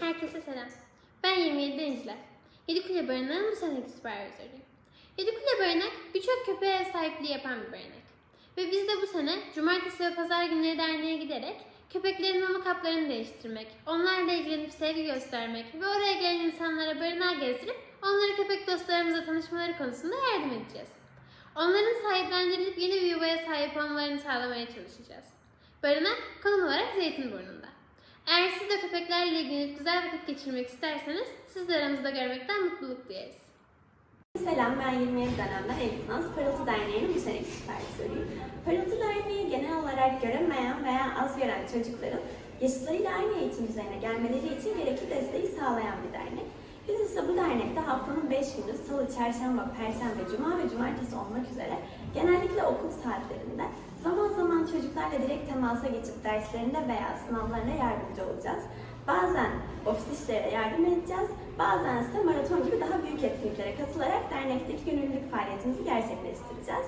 Herkese selam. Ben 27 Dinciler. Yedikule Barınağı'nın bu seneki süpervizörüyüm. Yedikule Barınak birçok köpeğe sahipliği yapan bir barınak. Ve biz de bu sene Cumartesi ve Pazar günleri derneğe giderek köpeklerin mama kaplarını değiştirmek, onlarla ilgilenip sevgi göstermek ve oraya gelen insanlara barınağı gezdirip onları köpek dostlarımızla tanışmaları konusunda yardım edeceğiz. Onların sahiplendirilip yeni bir yuvaya sahip olmalarını sağlamaya çalışacağız. Barınak konum olarak Zeytinburnu'nda. Eğer siz de köpeklerle ilgilenip güzel vakit geçirmek isterseniz siz aramızda görmekten mutluluk duyarız. Selam, ben 27 dönemden Elif Naz. Parıltı Derneği'nin bu seneki süpervizörüyüm. Parıltı Derneği genel olarak göremeyen veya az gören çocukların yaşıtlarıyla aynı eğitim düzeyine gelmeleri için gerekli desteği sağlayan bir dernek. Biz ise bu dernekte haftanın 5 günü salı, çarşamba, perşembe, cuma ve cumartesi olmak üzere genellikle okul saatlerinde çocuklarla direkt temasa geçip derslerinde veya sınavlarına yardımcı olacağız. Bazen ofis işlere yardım edeceğiz, bazen ise maraton gibi daha büyük etkinliklere katılarak dernekteki gönüllülük faaliyetimizi gerçekleştireceğiz.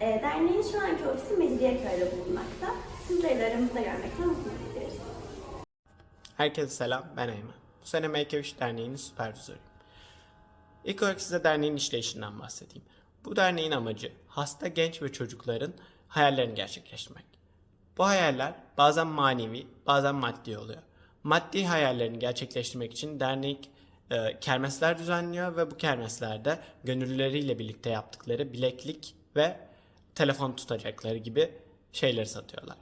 Ee, derneğin şu anki ofisi Mecidiyeköy'de bulunmakta. Sizleri de aramızda görmekten mutluluk. Herkese selam, ben Eymen. Bu sene Make a Wish Derneği'nin süpervizörüyüm. İlk olarak size derneğin işleyişinden bahsedeyim. Bu derneğin amacı hasta genç ve çocukların hayallerini gerçekleştirmek. Bu hayaller bazen manevi, bazen maddi oluyor. Maddi hayallerini gerçekleştirmek için dernek e, kermesler düzenliyor ve bu kermeslerde gönüllüleriyle birlikte yaptıkları bileklik ve telefon tutacakları gibi şeyleri satıyorlar.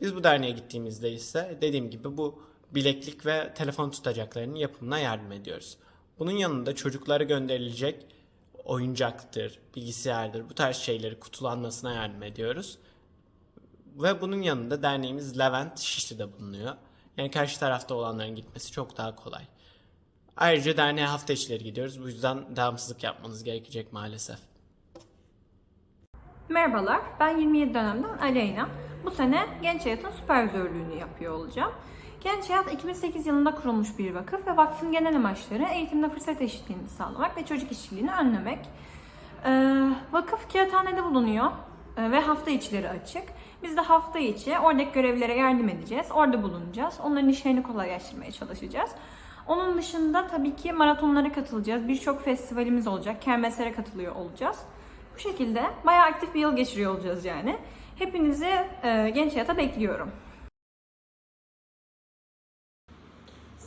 Biz bu derneğe gittiğimizde ise dediğim gibi bu bileklik ve telefon tutacaklarının yapımına yardım ediyoruz. Bunun yanında çocuklara gönderilecek oyuncaktır, bilgisayardır bu tarz şeyleri kutulanmasına yardım ediyoruz. Ve bunun yanında derneğimiz Levent Şişli'de bulunuyor. Yani karşı tarafta olanların gitmesi çok daha kolay. Ayrıca derneğe hafta içleri gidiyoruz. Bu yüzden devamsızlık yapmanız gerekecek maalesef. Merhabalar, ben 27 dönemden Aleyna. Bu sene Genç Hayat'ın süpervizörlüğünü yapıyor olacağım. Genç Hayat 2008 yılında kurulmuş bir vakıf ve vakfın genel amaçları eğitimde fırsat eşitliğini sağlamak ve çocuk işçiliğini önlemek. Ee, vakıf kağıthanede bulunuyor e, ve hafta içleri açık. Biz de hafta içi oradaki görevlilere yardım edeceğiz, orada bulunacağız. Onların işlerini kolaylaştırmaya çalışacağız. Onun dışında tabii ki maratonlara katılacağız. Birçok festivalimiz olacak, kermeslere katılıyor olacağız. Bu şekilde bayağı aktif bir yıl geçiriyor olacağız yani. Hepinizi e, genç hayata bekliyorum.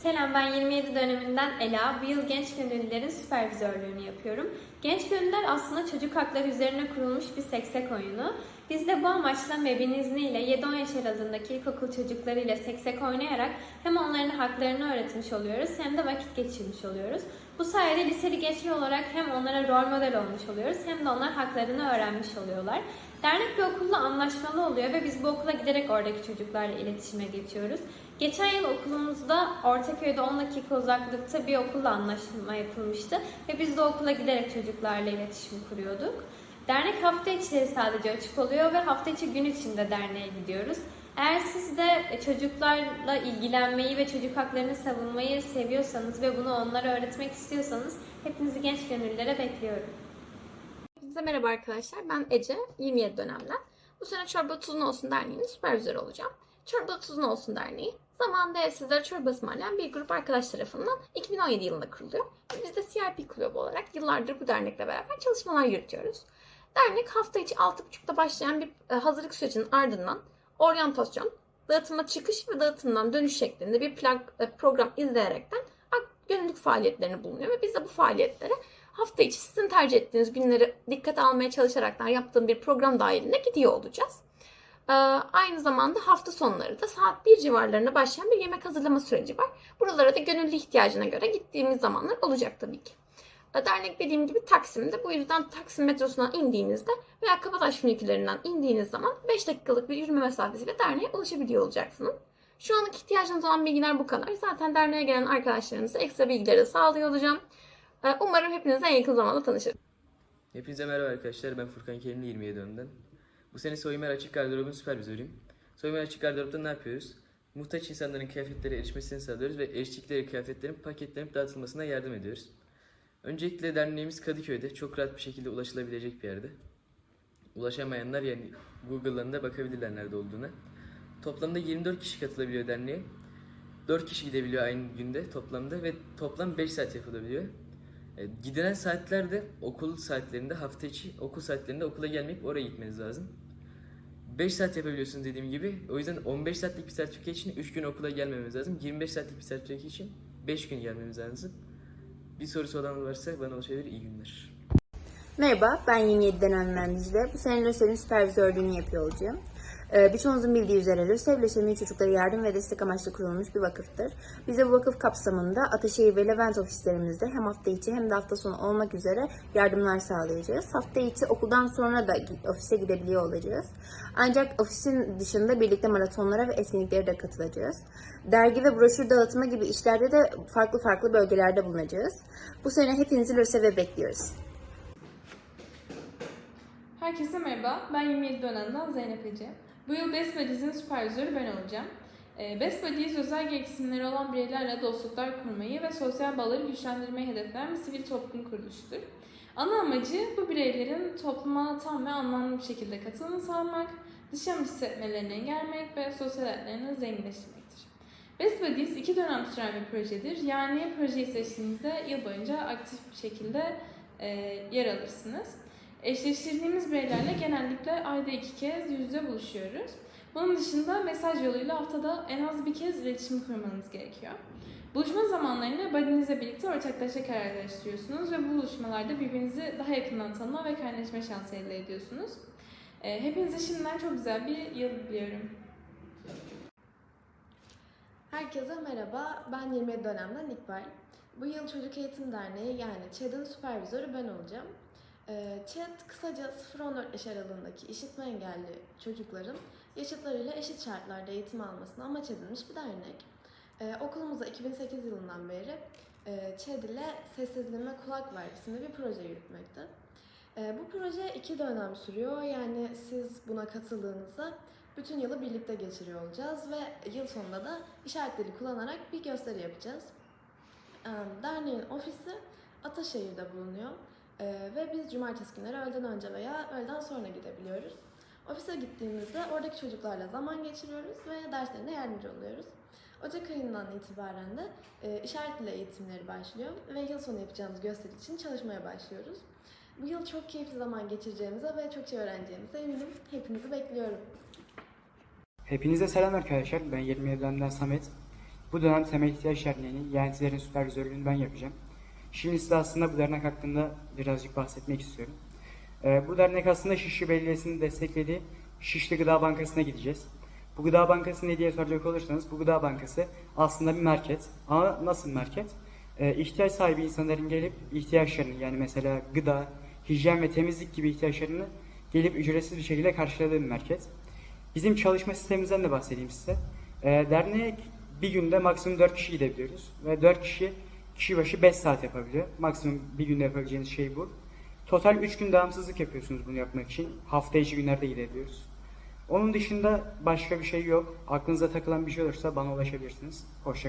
Selam ben 27 döneminden Ela. Bu yıl Genç Gönüllülerin süpervizörlüğünü yapıyorum. Genç Gönüllüler aslında çocuk hakları üzerine kurulmuş bir seksek oyunu. Biz de bu amaçla MEB'in izniyle 7-10 yaş aralığındaki ilkokul çocuklarıyla seksek oynayarak hem onların haklarını öğretmiş oluyoruz hem de vakit geçirmiş oluyoruz. Bu sayede liseli geçme olarak hem onlara rol model olmuş oluyoruz hem de onlar haklarını öğrenmiş oluyorlar. Dernek bir okulla anlaşmalı oluyor ve biz bu okula giderek oradaki çocuklarla iletişime geçiyoruz. Geçen yıl okulumuzda Ortaköy'de 10 dakika uzaklıkta bir okulla anlaşma yapılmıştı ve biz de okula giderek çocuklarla iletişim kuruyorduk. Dernek hafta içleri sadece açık oluyor ve hafta içi gün içinde derneğe gidiyoruz. Eğer siz de çocuklarla ilgilenmeyi ve çocuk haklarını savunmayı seviyorsanız ve bunu onlara öğretmek istiyorsanız hepinizi genç gönüllülere bekliyorum. Hepinize merhaba arkadaşlar. Ben Ece, 27 dönemden. Bu sene Çorba Tuzun Olsun Derneği'nin süpervizörü olacağım. Çorba Tuzun Olsun Derneği, zamanında evsizlere çorba ısmarlayan bir grup arkadaş tarafından 2017 yılında kuruluyor. Biz de CRP kulübü olarak yıllardır bu dernekle beraber çalışmalar yürütüyoruz. Dernek hafta içi 6.30'da başlayan bir e, hazırlık sürecinin ardından oryantasyon, dağıtıma çıkış ve dağıtımdan dönüş şeklinde bir plan, e, program izleyerekten gönüllülük faaliyetlerini bulunuyor ve biz de bu faaliyetlere hafta içi sizin tercih ettiğiniz günleri dikkate almaya çalışaraktan yaptığım bir program dahilinde gidiyor olacağız. Ee, aynı zamanda hafta sonları da saat 1 civarlarında başlayan bir yemek hazırlama süreci var. Buralara da gönüllü ihtiyacına göre gittiğimiz zamanlar olacak tabii ki. Dernek dediğim gibi Taksim'de. Bu yüzden Taksim metrosundan indiğinizde veya Kabataş fünikülerinden indiğiniz zaman 5 dakikalık bir yürüme mesafesiyle derneğe ulaşabiliyor olacaksınız. Şu anlık ihtiyacınız olan bilgiler bu kadar. Zaten derneğe gelen arkadaşlarımıza ekstra bilgileri de sağlıyor olacağım. Ee, Umarım hepinizle yakın zamanda tanışırım. Hepinize merhaba arkadaşlar. Ben Furkan Kerimli 27 dönemden. Bu sene Soymer Açık Gardırob'un süpervizörüyüm. Soymer Açık Gardırop'ta ne yapıyoruz? Muhtaç insanların kıyafetlere erişmesini sağlıyoruz ve eriştikleri kıyafetlerin paketlenip dağıtılmasına yardım ediyoruz. Öncelikle derneğimiz Kadıköy'de çok rahat bir şekilde ulaşılabilecek bir yerde. Ulaşamayanlar yani Google'dan da bakabilirler nerede olduğuna. Toplamda 24 kişi katılabiliyor derneğe. 4 kişi gidebiliyor aynı günde toplamda ve toplam 5 saat yapılabiliyor. E, gidilen saatlerde okul saatlerinde hafta içi okul saatlerinde okula gelmeyip oraya gitmeniz lazım. 5 saat yapabiliyorsunuz dediğim gibi. O yüzden 15 saatlik bir sertifika için 3 gün okula gelmemiz lazım. 25 saatlik bir sertifika için 5 gün gelmemiz lazım. Bir sorusu olan varsa bana ulaşabilir. İyi günler. Merhaba, ben 27 dönem mühendisliği. Bu sene LÖSEV'in süpervizörlüğünü yapıyor olacağım. Ee, birçoğunuzun bildiği üzere LÖSEV, lösemi çocuklara yardım ve destek amaçlı kurulmuş bir vakıftır. Biz de bu vakıf kapsamında Ataşehir ve Levent ofislerimizde hem hafta içi hem de hafta sonu olmak üzere yardımlar sağlayacağız. Hafta içi okuldan sonra da ofise gidebiliyor olacağız. Ancak ofisin dışında birlikte maratonlara ve etkinliklere de katılacağız. Dergi ve broşür dağıtımı gibi işlerde de farklı farklı bölgelerde bulunacağız. Bu sene hepinizi LÖSEV'e bekliyoruz. Herkese merhaba, ben 27 dönemden Zeynep Ece. Bu yıl Best Buddies'in süpervizörü ben olacağım. Ee, Best Buddies, özel gereksinimleri olan bireylerle dostluklar kurmayı ve sosyal bağları güçlendirmeyi hedefleyen bir sivil toplum kuruluşudur. Ana amacı bu bireylerin topluma tam ve anlamlı bir şekilde katılımını sağlamak, dışlanmış hissetmelerini engellemek ve sosyal hayatlarını zenginleştirmektir. Best Buddies iki dönem süren bir projedir. Yani projeyi seçtiğinizde yıl boyunca aktif bir şekilde e, yer alırsınız. Eşleştirdiğimiz bireylerle genellikle ayda iki kez yüz yüze buluşuyoruz. Bunun dışında mesaj yoluyla haftada en az bir kez iletişim kurmanız gerekiyor. Buluşma zamanlarını buddy'nizle birlikte ortaklaşa kararlaştırıyorsunuz ve bu buluşmalarda birbirinizi daha yakından tanıma ve kaynaşma şansı elde ediyorsunuz. Ee, Hepinize şimdiden çok güzel bir yıl diliyorum. Herkese merhaba, ben 27 dönemden İkbal. Bu yıl Çocuk Eğitim Derneği yani ÇED'in süpervizörü ben olacağım. Ee, ÇED kısaca 0-14 yaş aralığındaki işitme engelli çocukların yaşıtlarıyla eşit şartlarda eğitim almasını amaç edilmiş bir dernek. Ee, okulumuzda 2008 yılından beri e, ÇED ile Sessizliğime Kulak Ver isimli bir proje yürütmekte. Ee, bu proje iki dönem sürüyor yani siz buna katıldığınızda bütün yılı birlikte geçiriyor olacağız ve yıl sonunda da işaretleri kullanarak bir gösteri yapacağız. Ee, Derneğin ofisi Ataşehir'de bulunuyor Ee, ve biz cumartesi günleri öğleden önce veya öğleden sonra gidebiliyoruz. Ofise gittiğimizde oradaki çocuklarla zaman geçiriyoruz ve derslerine yardımcı oluyoruz. Ocak ayından itibaren de e, işaret dili eğitimleri başlıyor ve yıl sonu yapacağımız gösteri için çalışmaya başlıyoruz. Bu yıl çok keyifli zaman geçireceğimize ve çok şey öğreneceğimize eminim. Hepinizi bekliyorum. Hepinize selam arkadaşlar. Ben 27 dönemden Samet. Bu dönem temel ihtiyaç derneğinin yeğentilerin süpervizörlüğünü ben yapacağım. Şimdi size aslında bu dernek hakkında birazcık bahsetmek istiyorum. Ee, bu dernek aslında Şişli Belediyesi'nin desteklediği Şişli Gıda Bankası'na gideceğiz. Bu Gıda Bankası ne diye soracak olursanız bu Gıda Bankası aslında bir market. Ama nasıl bir market? Ee, ihtiyaç sahibi insanların gelip ihtiyaçlarını yani mesela gıda, hijyen ve temizlik gibi ihtiyaçlarını gelip ücretsiz bir şekilde karşıladığı bir market. Bizim çalışma sistemimizden de bahsedeyim size. Ee, dernek bir günde maksimum 4 kişi gidebiliyoruz. Ve 4 kişi kişi başı 5 saat yapabiliyor. Maksimum bir günde yapabileceğiniz şey bu. Total 3 gün devamsızlık yapıyorsunuz bunu yapmak için. Hafta içi günlerde gidebiliyoruz. Onun dışında başka bir şey yok. Aklınıza takılan bir şey olursa bana ulaşabilirsiniz. Hoşçakalın.